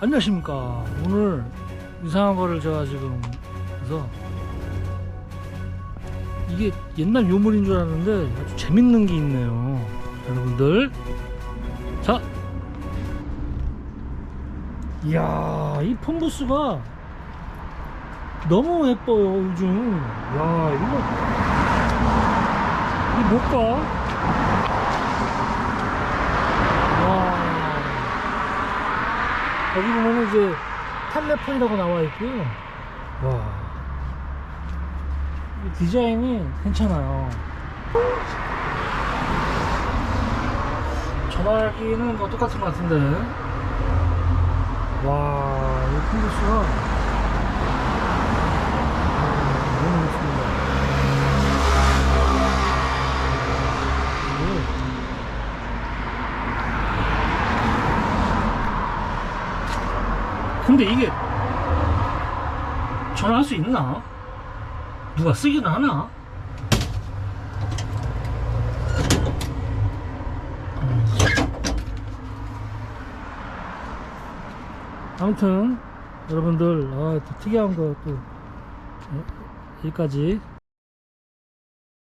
안녕하십니까. 오늘 이상한 거를 제가 지금 그래서 이게 옛날 요물인 줄 알았는데 아주 재밌는 게 있네요. 여러분들. 자. 이야 이 폰부스가 너무 예뻐요 요즘. 야 이거. 이게 뭘까 와 여기 보면 이제 텔레폰이라고 나와 있고요. 와. 이 디자인이 괜찮아요. 전화기는 뭐 똑같은 것 같은데. 와, 이 컴퓨스가 너무 좋습니다. 오. 근데 이게 전화할 수 있나? 누가 쓰긴 하나? 아무튼 여러분들 아, 또 특이한 거또 여기까지